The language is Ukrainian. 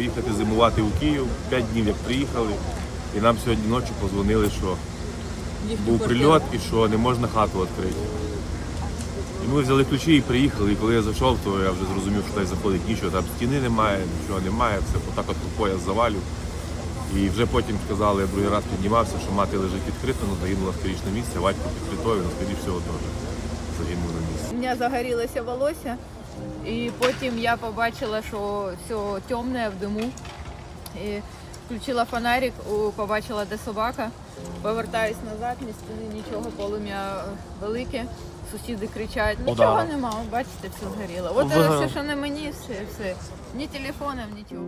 їхати зимувати у Київ. П'ять днів як приїхали. І нам сьогодні ночі позвонили, що був прильот і що не можна хату відкрити. І ми взяли ключі і приїхали. І коли я зайшов, то я вже зрозумів, що там заходить нічого, там стіни немає, нічого немає, все отак от рукою завалю. І вже потім сказали, я другий раз піднімався, що мати лежить відкрита, але загинула скоріше на місці, батько під плитою, ну, скоріше всього теж загинув на місці. У мене загорілося волосся, і потім я побачила, що все темне в диму. І включила фонарик, побачила, де собака. Повертаюсь назад, ні стіни, нічого, полум'я велике. Сусіди кричать, нічого да. нема, бачите, все згоріло. От Ви- все, що на мені, все, все. Ні телефоном, нічого.